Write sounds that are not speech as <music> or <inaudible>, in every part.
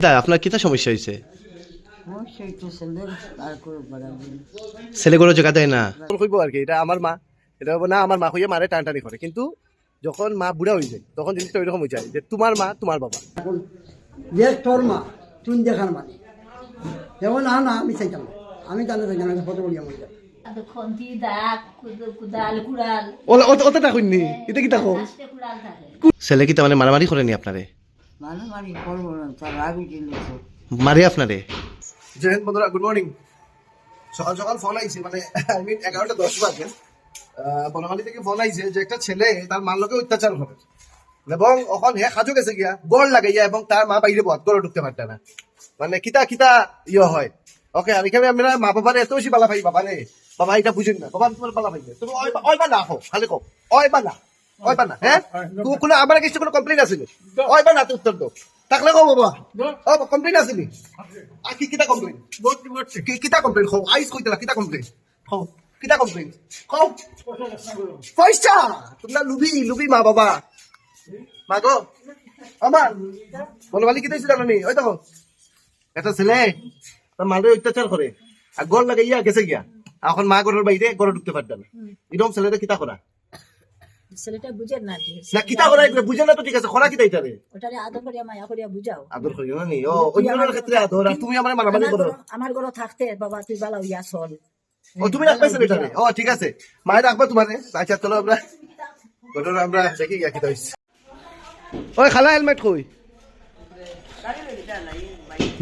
দা আপনার কিতা সমস্যা হয়েছে? ছেলে কোনো জায়গা দেয় না? কইব আর কি এটা আমার মা এটা হব না আমার মা হইয়া মারে টানটানি করে। কিন্তু যখন মা বুড়া হয়ে যায় তখন জিনিসটা ওইরকম হয়ে যায় যে তোমার মা তোমার বাবা। যে তোর মা তুই দেখার মানে। যেমন না না আমি চাইতাম আমি জানি চাইতাম না ফটো বলিয়া মরে যাবে খন্তি দাগ কুদ- কুদাল কুড়াল। ওলা অত অত টাকুননি এটা কি ছেলে কিতা মানে মারামারি করেনি আপনারে? ভালো মারি করব না তার রাগ উঠিয়ে নিচ্ছে আপনারে? জয় হিন্দ বন্ধুরা গুড মর্নিং সকাল সকাল ফোন আইছে মানে আই মিন এগারোটা দশ বাজে। বনমালী থেকে ফোন আইছে যে একটা ছেলে তার মার লোকে অত্যাচার করে এবং ওখান হে সাজু গেছে গিয়া গড় লাগাইয়া এবং তার মা বাইরে বধ করে ঢুকতে পারতে না। মানে কিতা কিতা ইয়ে হয়। ওকে আমি কেমন আমরা মা বাবার এত বেশি বালা পাই বাবা রে বাবা এটা বুঝুন না। বাবা তোমার বালা পাই তুমি ওই বা না হো খালি কো ওই বা না। ওই বা না হ্যাঁ? তুমি কোনো আমার কাছে কোনো কমপ্লেন আছে নি? বা না তো উত্তর দাও থাকলে কো বাবা। ও কমপ্লেন আছে। আর কি কিতা কমপ্লেন কি কিতা কমপ্লেন খো আইস কইতলা কিতা কমপ্লেন খো কিতা কমপ্লেন খো। পয়সা তোমরা লুবি লুবি মা বাবা। মা গো। আমার বলবালি কিতা ছিল নি ওই দেখো একটা ছেলে তার মারে অত্যাচার করে আর গড় লাগে ইয়া গেছে গিয়া। এখন মা ঘরের বাইরে ঘরে ঢুকতে পারবে না এরকম ছেলেটা কিতা করা ছেলেটা বুঝে না কি না কিতা করা বুঝে না তো ঠিক আছে খরা কিতা ইতারে ওটারে আদর করিয়া মায়া করিয়া বুঝাও। আদর করি না নি? ও অন্যের ক্ষেত্রে আদর আর তুমি আমার আমার করো। আমার ঘরে থাকতে বাবা তুই বালা হইয়া চল। ও তুমি রাখবাইছো বেটারে? ও ঠিক আছে। মায়ের রাখবা তোমারে? আচ্ছা চলো আমরা ঘটনা আমরা দেখি গিয়া কিতা হইছে। ওই খালা হেলমেট কই?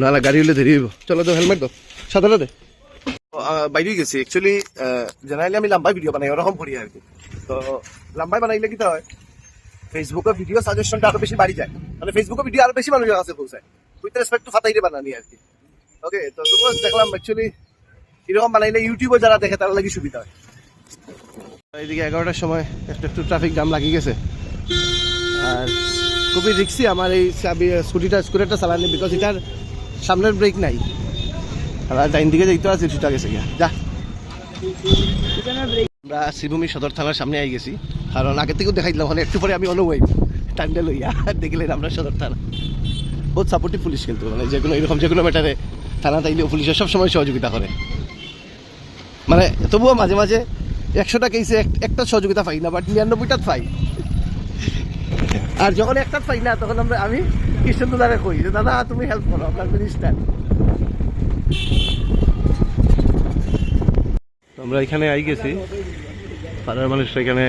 না না গাড়ি হলে দেরি হইব। চলো তো হেলমেট দাও। সাদাটা দে। বাইরে গেছি। অ্যাকচুয়ালি জানাইলে আমি লম্বাই ভিডিও বানাই ওরকম করি আর কি। তো, লম্বাই বানাইলে কি হয় ফেসবুকে ভিডিও সাজেশনটা আরও বেশি বাড়ি যায়। মানে ফেসবুকে ভিডিও আরও বেশি মানুষের কাছে পৌঁছায় উইথ রেসপেক্ট টু ফাতাইরে বানানি আর কি। ওকে তো তবুও দেখলাম অ্যাকচুয়ালি এরকম বানাইলে ইউটিউবে যারা দেখে তারা লাগি সুবিধা হয়। এইদিকে এগারোটার সময়, একটা একটু ট্রাফিক জাম লাগিয়ে গেছে। আর খুবই রিক্সি আমার এই স্কুটিটা স্কুটারটা চালানি বিকজ এটার সামনের ব্রেক নাই। ডাইন দিকে যাইতে আছে ছুটা গেছে যা। আমরা শ্রীভূমি সদর থানার সামনে আই গেছি। কারণ আগে থেকেও দেখাই দিলাম মানে একটু পরে আমি অন ওয়াই টান্ডে লইয়া দেখলেন আমরা সদর থানা। বহুত সাপোর্টিভ পুলিশ কিন্তু মানে যে কোনো এরকম, যে কোনো ম্যাটারে থানা তাইলেও পুলিশের সবসময় সহযোগিতা করে। মানে তবুও মাঝে মাঝে একশোটা কেসে একটা সহযোগিতা পাই না বাট নিরানব্বইটা পাই। আর যখন একটা পাই না, তখন আমরা, আমি কৃষ্ণ দাদা কই যে, দাদা, তুমি হেল্প করো আপনার মিনিস্টার আমরা এখানে আই গেছি। পাড়ার মানুষ এখানে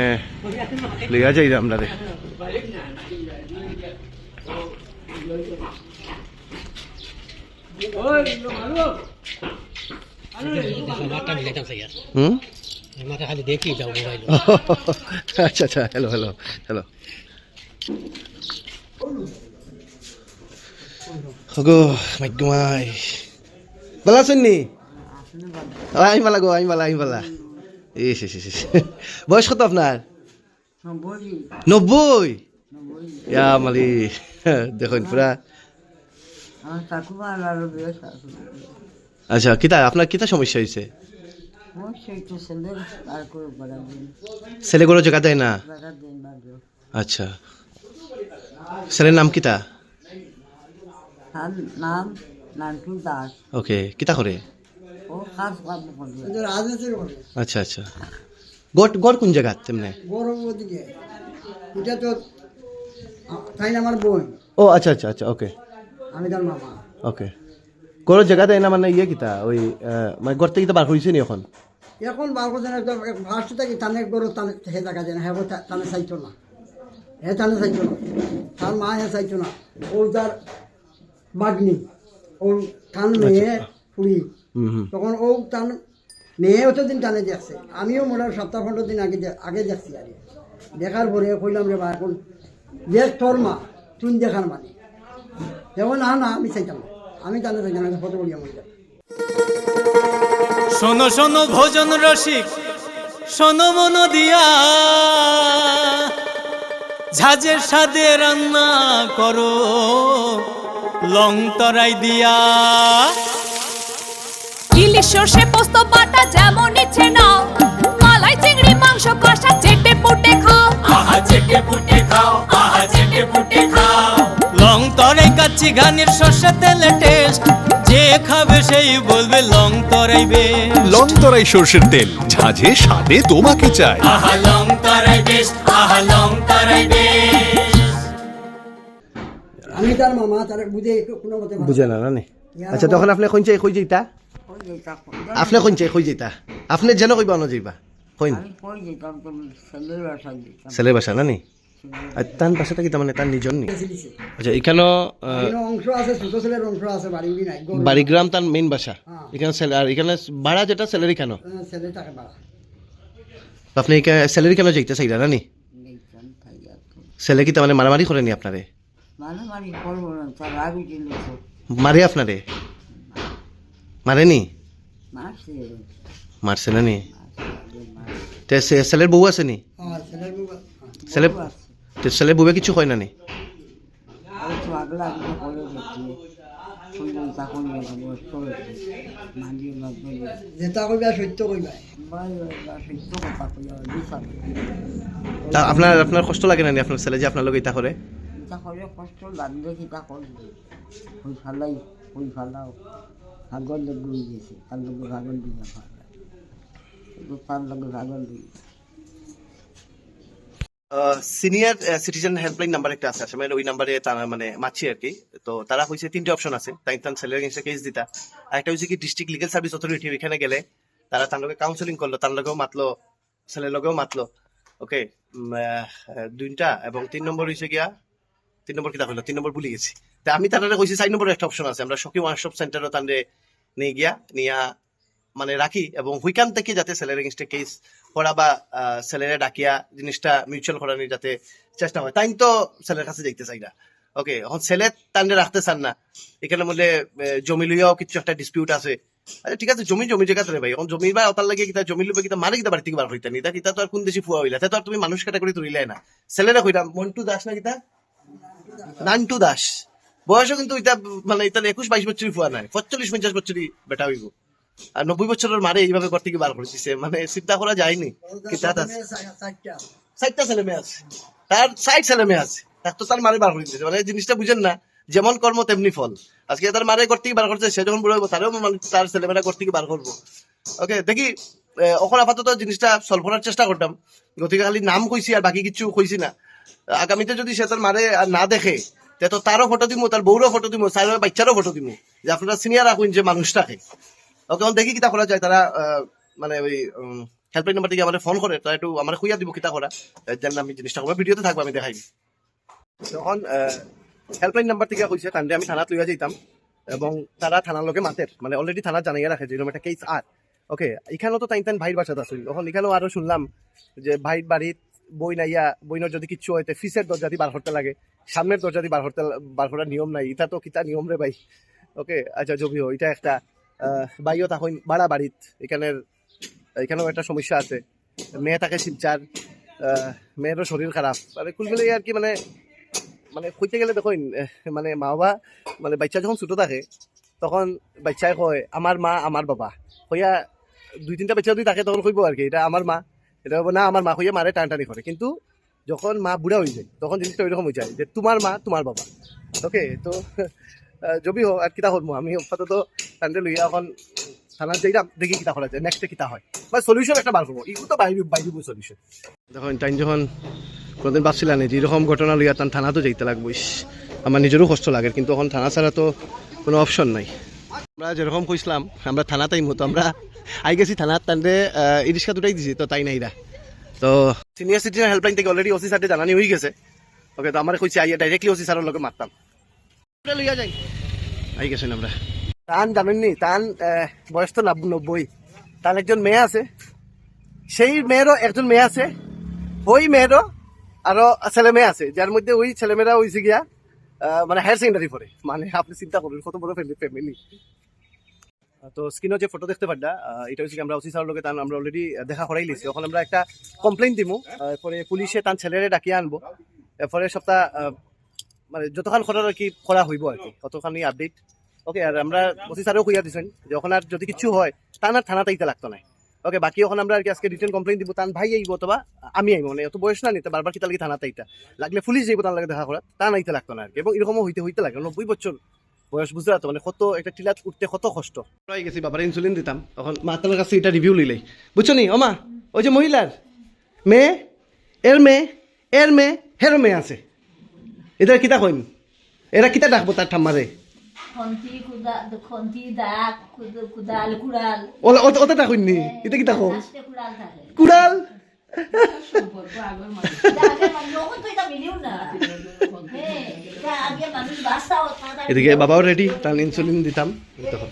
লেগা যাই আমরা <laughs> আচ্ছা আচ্ছা হ্যালো হ্যালো হ্যালো ভালো আছেন নি আমি ভালো গো আমি ভালো আমি ভালো ইস ইস ইস। বয়স কত আপনার? নব্বই। ইয়া মালি, দেখুন পুরা। আচ্ছা কিতা, আপনার কিতা সমস্যা হয়েছে অবশ্যই তো সুন্দর আর করে বাড়াবেন ছেলে কোনো জায়গা দেয় না? আচ্ছা। ছেলের নাম কিতা? নাম নান্টু দাস ওকে কিতা করে? ও কাজ কাম করে। আচ্ছা আচ্ছা। গড় গড় কোন জায়গা তেমনে? গৌরব দিকে এটা তো তাই না আমার বোন? ও আচ্ছা আচ্ছা আচ্ছা ওকে। আমি তার মামা। ওকে। কোনো জায়গা দেয় না মানে ইয়ে কিতা? ওই মানে গড় থেকে বার হয়েছে নি এখন? এখন বার করছে না ফার্স্ট থেকে টানে গরু টানে হে দেখা যায় না হ্যাঁ টানে চাইতো না। হে টানে চাইতো না। তার মা হে চাইতো না। ও তার বাগনি। ও টান মেয়ে ফুড়ি তখন ও টান মেয়ে অতদিন টানে দেখছে। আমিও মনে হয় সপ্তাহ পনেরো দিন আগে আগে দেখছি আর দেখার পরে কইলাম রে বা এখন যে তোর মা তুই দেখার মানে। যেমন না না আমি চাইতাম আমি টানে চাইতাম না ফটো বলিয়া মরে যাবে শোনো শোনো ভোজন রসিক। শোনো মন দিয়া। ঝাঁঝের সাদে রান্না করো। লং তরাই দিয়া। ইলিশ সর্ষে পোস্ত বাটা যেমন ইচ্ছে নাও। মালাই চিংড়ি মাংস কষা চেটে পুটে খাও। আহা চেটে পুটে খাও আহা চেটে পুটে খাও। লং তরাই কাচ্চি ঘানির শস্য তেলে টেস্ট যে খাবে সেই বলবে লং তরাই বেশ লং তরাই সর্ষের তেল ঝাঁঝে স্বাদে তোমাকে চাই। আহা লং তরাই বেস্ট আহা লং তরাই বেশ আমি তার মামা তার বুঝে কোনো মতে বুঝে না না আচ্ছা তখন আপনি কইছে কই যাইতা? আপনি কইছে কই যাইতা? আপনি যেন কইবা না যাইবা। কইন ছেলের বাসা না নি? তার বাসাটা কি তার মানে তার নিজন নি? আচ্ছা এখানে অংশ আছে ছোট ছেলের অংশ আছে বাড়ি নাই বাড়িগ্রাম তার মেইন বাসা। হ্যাঁ। এখানে আর এখানে ভাড়া যেটা স্যালারি কেন আপনি স্যালারি কেন যাইতে চাইরা না ছেলে কি তার মানে মারামারি করেনি আপনারে? মারামারি করব না তার আগে দিল তো। মারে আপনারে? মারেনি? মারছে। মারছে না নি? ছেলের বউ আছে নি? হ্যাঁ ছেলের হ্যাঁ। বউয়ে কিছু কয় না নি? আপনার আপনার কষ্ট লাগে না নি আপনার ছেলে যে আপনার লোক ইতা করে? চিন্তা করে কষ্ট লাগলে কিতা করব ওই ফালাই ওই ফালাও। লোক হয়ে গেছে তার লোক ভাগর দিয়ে ফালা তার লোক ভাগর দিয়ে সিনিয়র সিটিজেন হেল্পলাইন নাম্বার একটা আছে আসলে ওই নাম্বারে তারা মানে মাছি আর কি। তো তারা হয়েছে তিনটে অপশন আছে, তাই তার ছেলের এগেন্সে কেস দিতা। একটা হচ্ছে কি ডিস্ট্রিক্ট লিগাল সার্ভিস অথরিটি ওইখানে গেলে তারা তার লগে কাউন্সিলিং করল, তার লগেও মাতলো, ছেলের লগেও মাতলো। ওকে দুইটা এবং তিন নম্বর হয়েছে গিয়া তিন নম্বর কিতা হলো, তিন নম্বর ভুলে গেছি। তা আমি তারা কইছি, চার নম্বর একটা অপশন আছে। আমরা সখী ওয়ান শপ সেন্টারও তান্ডে নিয়ে গিয়া, নিয়া মানে রাখি এবং হুইকান থেকে যাতে ছেলের এগেনস্টে কেস করা বা ছেলেরে ডাকিয়া জিনিসটা মিউচুয়াল করানোর যাতে চেষ্টা হয়। তাই তো ছেলের কাছে যাইতে চাই না। ওকে এখন ছেলে তান্ডে রাখতে চান না। এখানে বলে জমি লইয়াও কিছু একটা ডিসপিউট আছে। আচ্ছা ঠিক আছে, জমি জমি জায়গা রে ভাই। এখন জমি বা অতার লাগে কিতা, জমি লুবে কিতা, মারে কিতা বাড়ি থেকে বার হইতা নি। তা কিতা তো আর কোন দেশি ফুয়া হইলা? তা তো আর তুমি মানুষ ক্যাটাগরি তুলিলাই না। ছেলেরা কইরা, মন্টু দাস না কিতা? নান্টু দাস। বয়সও কিন্তু এটা মানে এটা একুশ বাইশ বছরই ফুয়া নাই। পঁচল্লিশ পঞ্চাশ বছরই বেটা হইব। আর নব্বই বছরের মারে এইভাবে ঘর থেকে বার করে দিছে মানে চিন্তা করা যায়নি আছে। ছেলে মেয়ে আছে। তার ষাট ছেলে মেয়ে আছে। তার তো তার মারে বার করে দিচ্ছে মানে জিনিসটা বুঝেন না, যেমন কর্ম তেমনি ফল। আজকে তার মারে ঘর থেকে বার করছে, সে যখন বুড়ো হইব, তারও মানে তার ছেলেমেয়েরা ঘর থেকে বার করব। ওকে, দেখি অখন আপাতত জিনিসটা সলভ করার চেষ্টা করতাম। গতিকে খালি নাম কইছি আর বাকি কিছু কইছি না। আগামীতে যদি সে তার মারে না দেখে, তো তারও ফটো দিব তার বউরও ফটো দিব তার বাচ্চারও ফটো দিব যে আপনারা সিনিয়র রাখুন যে মানুষটাকে। ওকে দেখি কিতা করা যায়, তারা মানে ওই হেল্পলাইন নাম্বার থেকে আমাদের ফোন করে, তারা একটু আমার খুঁজা দিব কিতা করা জন্য আমি জিনিসটা করব, ভিডিওতে থাকব, আমি দেখাই তখন হেল্পলাইন নাম্বার থেকে কইছে তান্ডে আমি থানাত লইয়া যাইতাম, এবং তারা থানার লোকে মাতের মানে অলরেডি থানা জানাইয়া রাখে যে এরকম একটা কেস আর। ওকে, এখানেও তো তাই তাই ভাইয়ের বাসাত আসল তখন এখানেও আরও শুনলাম যে ভাইয়ের বাড়িত বই নাইয়া বইনের যদি কিচ্ছু হইতে ফিসের দরজা বার করতে লাগে। সামনের দরজা বার করতে, বার করার নিয়ম নাই। এটা তো কিতা নিয়ম রে ভাই। ওকে আচ্ছা হোক এটা একটা বাইও তখন বাড়া বাড়িত। এখানের, এখানেও একটা সমস্যা আছে। মেয়ে থাকে শিলচার মেয়েরও শরীর খারাপ। মানে কুল মিলে আর কি মানে মানে কইতে গেলে দেখুন মানে মা বাবা মানে বাচ্চা যখন ছোট থাকে, তখন বাচ্চাই কয়, আমার মা, আমার বাবা। কইয়া দুই তিনটা বাচ্চা যদি থাকে, তখন কইব আর কি, এটা আমার মা। এটা হব না, আমার মা কইয়া মারে টানটানি করে। কিন্তু যখন মা বুড়া হয়ে যায়, তখন জিনিসটা ওইরকম হয়ে যায় যে, তোমার মা, তোমার বাবা। ওকে তো জবি হোক আর কিতা করব আমি আপাতত টানতে লইয়া এখন থানার যাইলাম, দেখি কিতা করা যায় নেক্সটে কিতা হয়। বা সলিউশন একটা বার করব ইগু তো বাইরে বাইরে সলিউশন দেখুন টাইম যখন কোনোদিন ভাবছিলাম যে, এরকম ঘটনা লইয়া তার থানা তো যাইতে লাগবো আমার নিজেরও কষ্ট লাগে, কিন্তু এখন থানা ছাড়া তো কোনো অপশন নাই। আমরা যেরকম কইছিলাম আমরা থানাতেই মতো আমরা আই গেছি থানার টানতে ই রিক্সা দুটাই দিছি তো তাই নাইরা। তো সিনিয়র সিটিজেন হেল্পলাইন থেকে অলরেডি ওসি সাথে জানানি হয়ে গেছে। ওকে তো আমার কইছি আইয়া ডাইরেক্টলি ওসি স্যারের লগে মারতাম। লইয়া যাই। আই গেছেন আমরা। তান জানেননি তান বয়স তো নাব- নব্বই। তার একজন মেয়ে আছে। সেই মেয়েরও একজন মেয়ে আছে। ওই মেয়েরও আরও ছেলে মেয়ে আছে। যার মধ্যে ওই ছেলেমেয়েরা হয়েছে গিয়া মানে হায়ার সেকেন্ডারি পড়ে। মানে আপনি চিন্তা করুন কত বড় ফ্যামিলি তো স্ক্রিনে যে ফটো দেখতে আহ, এটা হচ্ছে কি আমরা ওসি স্যারের তান আমরা অলরেডি দেখা করাই লিছি। এখন আমরা একটা কমপ্লেইন দিমু আহ, পরে পুলিশে তার ছেলেরে ডাকিয়ে আনব। এরপরে সপ্তাহ মানে যতক্ষণ করার আর কি করা হইব আর কি কতখানি আপডেট ওকে আর আমরা ওসি স্যারেও কইয়া দিছেন যখন আর যদি কিছু হয় তান আর থানাতে ইতে লাগতো না। ওকে বাকি এখন আমরা আর কি আজকে রিটার্ন কমপ্লেন দিব তান ভাই আইব অথবা আমি আইব মানে এত বয়স না নিতে বারবার কিতা লাগি থানাতে আইতা। লাগলে পুলিশ যাইব তার লাগে দেখা করা তা নাইতে লাগতো না আর কি। এবং এরকমও হইতে হইতে লাগে নব্বই বছর বয়স বুঝতে পারতো মানে কত একটা টিলাত উঠতে কত কষ্ট রয়ে গেছি বাবার ইনসুলিন দিতাম এখন মাতার কাছে এটা রিভিউ লইলাই বুঝছ নি ওমা ওই যে মহিলার মেয়ে এর মেয়ে এর মেয়ে হেরো মেয়ে আছে এদের কিতা কইম এরা কিতা ডাকবো তার ঠাম্মারে খন্তি কুদা খন্তি দাগ কুদাল কুড়াল ওলা ওতে ওতে ডাকুন নি এটা কিতা কুড়াল <laughs> এদিকে বাবাও রেডি তাহলে ইনসুলিন দিতাম। <laughs> তখন